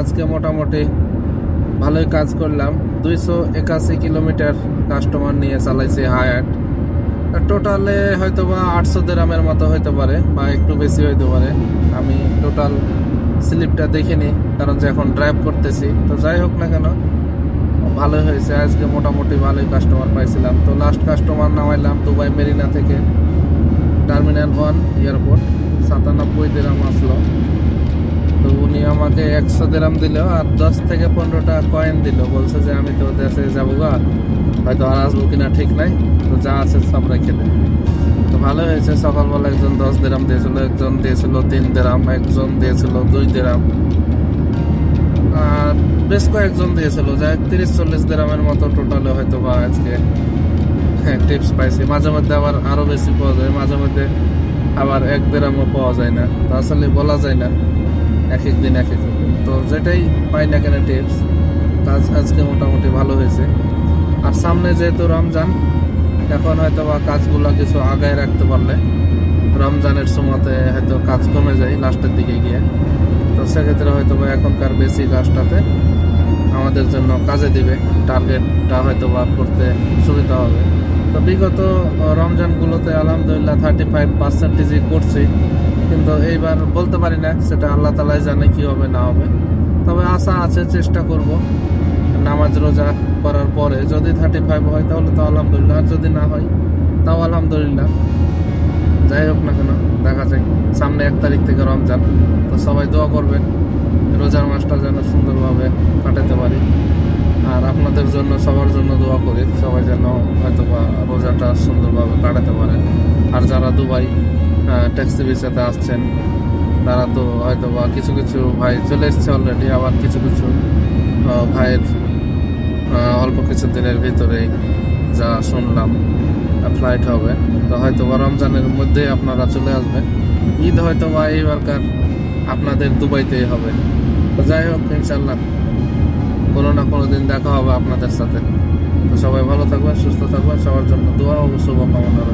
আজকে মোটামুটি ভালোই কাজ করলাম। দুইশো একাশি কিলোমিটার কাস্টমার নিয়ে চালাইছি হায়াট টোটালে হয়তো বা আটশো দেরামের মতো হইতে পারে বা একটু বেশি হইতে পারে। আমি টোটাল স্লিপটা দেখিনি, কারণ যে এখন ড্রাইভ করতেছি। তো যাই হোক না কেন, ভালোই হয়েছে। আজকে মোটামুটি ভালোই কাস্টমার পাইছিলাম। তো লাস্ট কাস্টমার নামাইলাম দুবাই মেরিনা থেকে। টার্মিনাল ওয়ান এয়ারপোর্ট, সাতানব্বই দেরাম উনি আমাকে একশো দেরাম দিল আর দশ থেকে পনেরোটা কয়েন দিল। বলছে যে, আমি তো দেশে যাব গা। হয়তো আর আসব কিনা ঠিক নাই। তো যা আছে সব রেখে দে। তো ভালো হয়েছে। সকালবেলা একজন দশ দেরাম দিয়েছিল, একজন দিয়েছিল তিন দেরাম একজন দিয়েছিল দুই দেরাম আর বেশ কয়েকজন দিয়েছিল। যাই তিরিশ চল্লিশ দেরামের মতো টোটালে হয়তো বা আজকে হ্যাঁ টিপস পাইছি। মাঝে মধ্যে আবার আরও বেশি পাওয়া যায়। মাঝে মধ্যে আবার এক দেরামও পাওয়া যায় না। তো আসলে বলা যায় না। এক এক দিন এক এক তো যেটাই পাই না কেন টিপস কাজ আজকে মোটামুটি ভালো হয়েছে। আর সামনে যেহেতু রমজান, এখন হয়তো বা কাজগুলো কিছু আগায় রাখতে পারলে রমজানের সময়তে হয়তো কাজ কমে যায় লাস্টের দিকে গিয়ে। তো সেক্ষেত্রে হয়তো বা এখনকার বেশি কাজটাতে আমাদের জন্য কাজে দিবে টার্গেটটা হয়তো বা করতে সুবিধা হবে। তো বিগত রমজানগুলোতে আলহামদুলিল্লাহ থার্টি ফাইভ পার্সেন্টেজই করছি, কিন্তু এইবার বলতে পারি না সেটা আল্লাহ তালাই জানে কি হবে, না হবে। তবে আশা আছে, চেষ্টা করব নামাজ রোজা করার পরে। যদি থার্টি ফাইভ হয়, তাহলে তো আলহামদুলিল্লাহ। আর যদি না হয়, তাও আলহামদুলিল্লাহ। যাই হোক না কেন, দেখা যায় সামনে এক তারিখ থেকে রমজান, তো সবাই দোয়া করবেন। রোজার মাসটা যেন সুন্দরভাবে কাটাতে পারি। আর আপনাদের জন্য, সবার জন্য দোয়া করি, সবাই যেন হয়তো বা রোজাটা সুন্দরভাবে কাটাতে পারে। আর যারা দুবাই ট্যাক্সি ভিসাতে আসছেন, তারা তো হয়তো বা কিছু কিছু ভাই চলে এসছে অলরেডি আবার কিছু কিছু ভাইয়ের অল্প কিছু দিনের ভিতরেই যা শুনলাম ফ্লাইট হবে। তো হয়তো বা রমজানের মধ্যেই আপনারা চলে আসবেন। ঈদ হয়তো বা এইবারকার আপনাদের দুবাইতেই হবে। যাই হোক ইনশাল্লাহ কোনো না কোনো দিন দেখা হবে আপনাদের সাথে। তো সবাই ভালো থাকবেন, সুস্থ থাকবেন, সবার জন্য দোয়া ও শুভকামনা